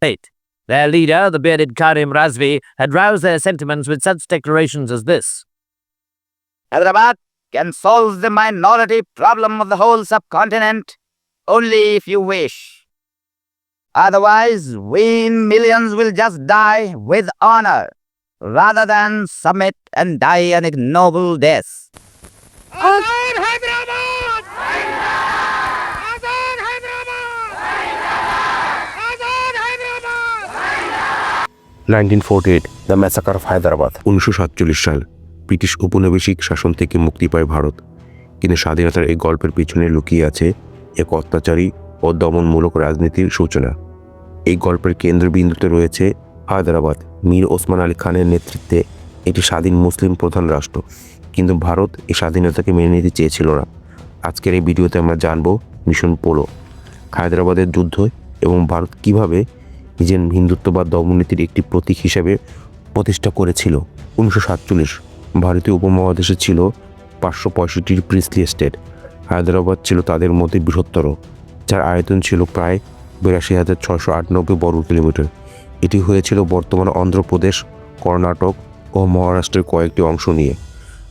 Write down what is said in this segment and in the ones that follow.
state. Their leader, the bearded Karim Razvi, had roused their sentiments with such declarations as this. Hyderabad can solve the minority problem of the whole subcontinent only if you wish. Otherwise, we millions will just die with honor rather than submit and die an ignoble death. Nineteen forty eight the massacre of Hyderabad উনিশশো সাতচল্লিশ সাল British উপনিবেশিক শাসন থেকে মুক্তি পায় ভারত। কিন্তু স্বাধীনতার এই গল্পের পিছনে লুকিয়ে আছে এক অত্যাচারী ও দমনমূলক রাজনীতির সূচনা। এই গল্পের কেন্দ্রবিন্দুতে রয়েছে হায়দ্রাবাদ। মীর ওসমান আলী খানের নেতৃত্বে একটি স্বাধীন মুসলিম প্রধান রাষ্ট্র। কিন্তু ভারত এই স্বাধীনতাকে মেনে নিতে চেয়েছিল না। আজকের এই ভিডিওতে আমরা জানব মিশন পোলো হায়দ্রাবাদের যুদ্ধ এবং ভারত কীভাবে নিজের হিন্দুত্ববাদ দমনীতির একটি প্রতীক হিসেবে প্রতিষ্ঠা করেছিল। উনিশশো সাতচল্লিশ ভারতীয় উপমহাদেশে ছিল পাঁচশো পঁয়ষট্টির প্রিন্সলি স্টেট হায়দ্রাবাদ ছিল তাদের মধ্যে বৃহত্তর, যার আয়তন ছিল প্রায় বিরাশি হাজার ছশো আটানব্বই বর্গ কিলোমিটার। এটি হয়েছিল বর্তমান অন্ধ্রপ্রদেশ, কর্ণাটক ও মহারাষ্ট্রের কয়েকটি অংশ নিয়ে।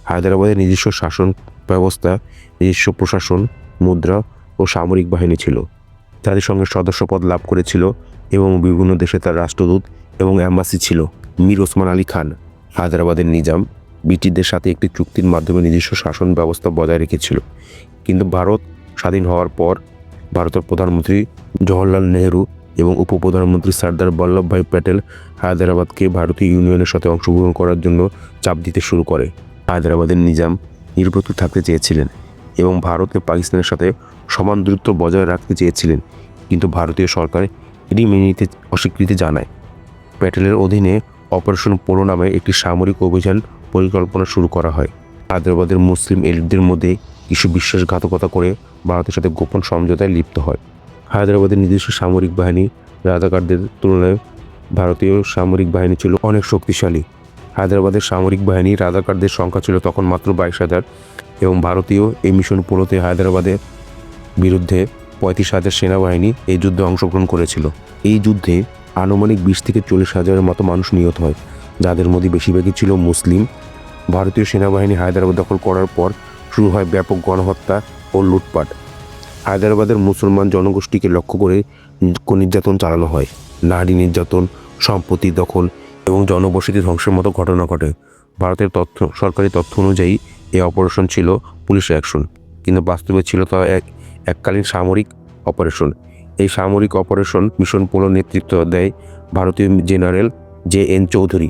হায়দ্রাবাদের নিজস্ব শাসন ব্যবস্থা, নিজস্ব প্রশাসন, মুদ্রা ও সামরিক বাহিনী ছিল। তাদের সঙ্গে সদস্যপদ লাভ করেছিল এবং বিভিন্ন দেশে তার রাষ্ট্রদূত এবং অ্যাম্বাসি ছিল, মীর ওসমান আলী খান। হায়দ্রাবাদের নিজাম ব্রিটিশদের সাথে একটি চুক্তির মাধ্যমে নিজস্ব শাসন ব্যবস্থা বজায় রেখেছিল। কিন্তু ভারত স্বাধীন হওয়ার পর ভারতের প্রধানমন্ত্রী জওহরলাল নেহরু এবং উপপ্রধানমন্ত্রী সর্দার বল্লভভাই প্যাটেল হায়দ্রাবাদকে ভারতীয় ইউনিয়নের সাথে অংশগ্রহণ করার জন্য চাপ দিতে শুরু করে। হায়দ্রাবাদের নিজাম নিরপেক্ষ থাকতে চেয়েছিলেন এবং ভারত ও পাকিস্তানের সাথে সমান দূরত্ব বজায় রাখতে চেয়েছিলেন। কিন্তু ভারতীয় সরকার এটি মেনে নিতে অস্বীকৃতি জানায়। প্যাটেলের অধীনে অপারেশন পোলো নামে একটি সামরিক অভিযান পরিকল্পনা শুরু করা হয়। হায়দ্রাবাদের মুসলিম এলিটদের মধ্যে কিছু বিশ্বাসঘাতকতা করে ভারতের সাথে গোপন সমঝোতায় লিপ্ত হয়। হায়দ্রাবাদের নিজস্ব সামরিক বাহিনী রাজাকারদের তুলনায় ভারতীয় সামরিক বাহিনী ছিল অনেক শক্তিশালী। হায়দ্রাবাদের সামরিক বাহিনী রাজাকারদের সংখ্যা ছিল তখন মাত্র বাইশ হাজার এবং ভারতীয় এই মিশন পোলোতে হায়দ্রাবাদের বিরুদ্ধে পঁয়ত্রিশ হাজার সেনাবাহিনী এই যুদ্ধে অংশগ্রহণ করেছিল। এই যুদ্ধে আনুমানিক বিশ থেকে চল্লিশ হাজারের মতো মানুষ নিহত হয়, যাদের মধ্যে বেশিরভাগই ছিল মুসলিম। ভারতীয় সেনাবাহিনী হায়দ্রাবাদ দখল করার পর শুরু হয় ব্যাপক গণহত্যা ও লুটপাট। হায়দ্রাবাদের মুসলমান জনগোষ্ঠীকে লক্ষ্য করে নির্যাতন চালানো হয়। নারী নির্যাতন, সম্পত্তি দখল এবং জনবসতি ধ্বংসের মতো ঘটনা ঘটে। ভারতের তথ্য সরকারি তথ্য অনুযায়ী এই অপারেশন ছিল পুলিশ অ্যাকশন, কিন্তু বাস্তবে ছিল তা এক এককালীন সামরিক অপারেশন। এই সামরিক অপারেশন মিশন পোলো নেতৃত্ব দেয় ভারতীয় জেনারেল জে এন চৌধুরী।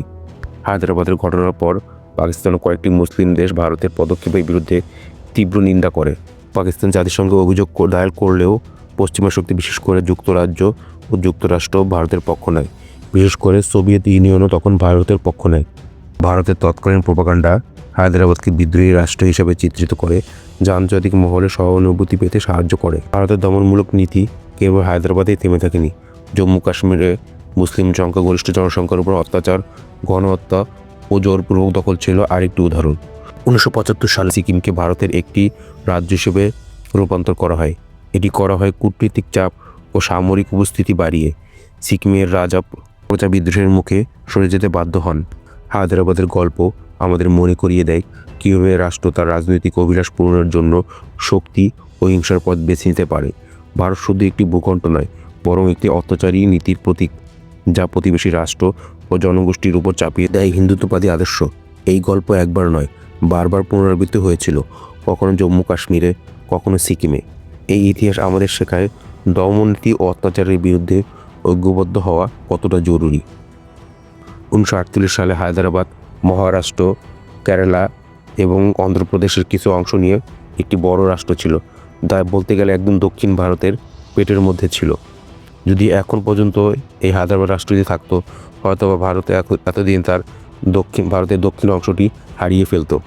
হায়দ্রাবাদের ঘটনার পর পাকিস্তান কয়েকটি মুসলিম দেশ ভারতের পদক্ষেপের বিরুদ্ধে তীব্র নিন্দা করে। পাকিস্তান জাতিসংঘে অভিযোগ দায়ের করলেও পশ্চিমা শক্তি বিশেষ করে যুক্তরাজ্য ও যুক্তরাষ্ট্র ভারতের পক্ষ নেয়। বিশেষ করে সোভিয়েত ইউনিয়নও তখন ভারতের পক্ষ নেয়। ভারতের তৎকালীন প্রোপাগান্ডা হায়দ্রাবাদকে বিদ্রোহী রাষ্ট্র হিসেবে চিত্রিত করে যা আন্তর্জাতিক মহলে সহানুভূতি পেতে সাহায্য করে। ভারতের দমনমূলক নীতি কেবল হায়দ্রাবাদেই থেমে থাকেনি। জম্মু কাশ্মীরে মুসলিম সংখ্যাগরিষ্ঠ জনসংখ্যার উপর অত্যাচার, গণহত্যা ও জোরপূর্বক দখল ছিল আরেকটি উদাহরণ। উনিশশো পঁচাত্তর সালে সিকিমকে ভারতের একটি রাজ্য হিসেবে রূপান্তর করা হয়। এটি করা হয় কূটনীতিক চাপ ও সামরিক উপস্থিতি বাড়িয়ে। সিকিমের রাজা প্রজা বিদ্রোহের মুখে সরে যেতে বাধ্য হন। হায়দ্রাবাদের গল্প আমাদের মনে করিয়ে দেয়। কীভাবে রাষ্ট্র তার রাজনৈতিক অভিলাষ পূরণের জন্য শক্তি ও হিংসার পথ বেছে নিতে পারে? ভারত শুধু একটি ভূখণ্ড নয়, বরং একটি অত্যাচারী নীতির প্রতীক, যা প্রতিবেশী রাষ্ট্র ও জনগোষ্ঠীর উপর চাপিয়ে দেয় হিন্দুত্ববাদী আদর্শ। এই গল্প একবার নয়, বারবার পুনরাবৃত্তি হয়েছিল, কখনো জম্মু কাশ্মীরে, কখনো সিকিমে। এই ইতিহাস আমাদের শেখায় দমননীতি ও অত্যাচারের বিরুদ্ধে ঐক্যবদ্ধ হওয়া কতটা জরুরি। উনিশশো আটচল্লিশ সালে হায়দ্রাবাদ মহারাষ্ট্র, কেরালা এবং অন্ধ্রপ্রদেশের কিছু অংশ নিয়ে একটি বড় রাষ্ট্র ছিল, যা বলতে গেলে একদম দক্ষিণ ভারতের পেটের মধ্যে ছিল। যদি এখন পর্যন্ত এই হায়দ্রাবাদ রাষ্ট্র যদি থাকতো হয়তো বা ভারতে এত- এতদিন তার দক্ষিণ, ভারতের দক্ষিণ অংশটি হারিয়ে ফেলতো।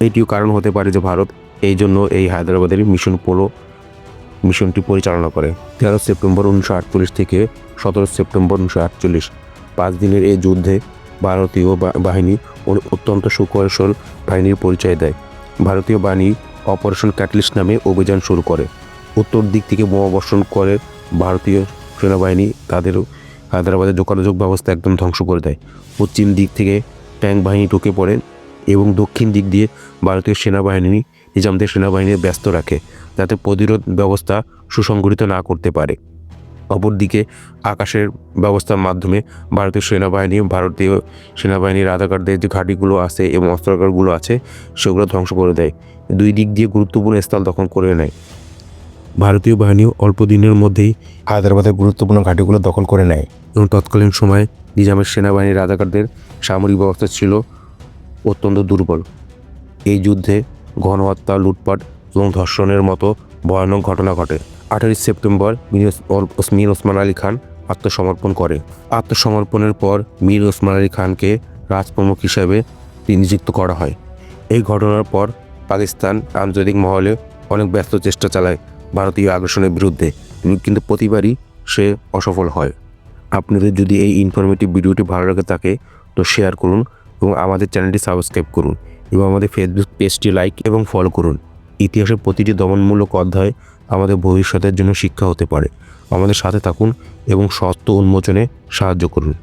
এটিও কারণ হতে পারে যে ভারত এই জন্য এই হায়দ্রাবাদের মিশন পোলো, মিশনটি পরিচালনা করে। তেরো সেপ্টেম্বর উনিশশো আটচল্লিশ থেকে সতেরো সেপ্টেম্বর উনিশশো আটচল্লিশ, পাঁচ দিনের এই যুদ্ধে ভারতীয় বাহিনী অত্যন্ত সুকৌশল বাহিনীর পরিচয় দেয়। ভারতীয় বাহিনী অপারেশন ক্যাটলিস্ট নামে অভিযান শুরু করে। উত্তর দিক থেকে বোমা বর্ষণ করে ভারতীয় সেনাবাহিনী তাদের হায়দ্রাবাদের যোগাযোগ ব্যবস্থা একদম ধ্বংস করে দেয়। পশ্চিম দিক থেকে ট্যাঙ্ক বাহিনী ঢুকে পড়ে এবং দক্ষিণ দিক দিয়ে ভারতীয় সেনাবাহিনী নিজামদের সেনাবাহিনী ব্যস্ত রাখে, যাতে প্রতিরোধ ব্যবস্থা সুসংগঠিত না করতে পারে। অপরদিকে আকাশের ব্যবস্থার মাধ্যমে ভারতীয় সেনাবাহিনী, ভারতীয় সেনাবাহিনীর রাজাকারদের যে ঘাঁটিগুলো আছে এবং অস্ত্রাগারগুলো আছে, সেগুলো ধ্বংস করে দেয়। দুই দিক দিয়ে গুরুত্বপূর্ণ স্থল দখল করে নেয়। ভারতীয় বাহিনীও অল্প দিনের মধ্যেই হায়দ্রাবাদের গুরুত্বপূর্ণ ঘাঁটিগুলো দখল করে নেয় এবং তৎকালীন সময়ে নিজামের সেনাবাহিনীর রাজাকারদের সামরিক ব্যবস্থা ছিল অত্যন্ত দুর্বল। এই যুদ্ধে গণহত্যা, লুটপাট এবং ধর্ষণের মতো ভয়ানক ঘটনা ঘটে। আঠারোই সেপ্টেম্বর মীর ওসমান আলী খান আত্মসমর্পণ করে। আত্মসমর্পণের পর মীর ওসমান আলী খানকে রাজপ্রমুখ হিসেবে নিযুক্ত করা হয়। এই ঘটনার পর পাকিস্তান আন্তর্জাতিক মহলে অনেক ব্যস্ত চেষ্টা চালায় ভারতীয় আগ্রাসনের বিরুদ্ধে। কিন্তু প্রতিবারই সে অসফল হয়। আপনাদের যদি এই ইনফরমেটিভ ভিডিওটি ভালো লাগে থাকে, তো শেয়ার করুন এবং আমাদের চ্যানেলটি সাবস্ক্রাইব করুন এবং আমাদের ফেসবুক পেজটি লাইক এবং ফলো করুন। ইতিহাসের প্রতিটি দমনমূলক অধ্যায় আমাদের ভবিষ্যতের জন্য শিক্ষা হতে পারে। আমাদের সাথে থাকুন এবং সত্য উন্মোচনে সাহায্য করুন।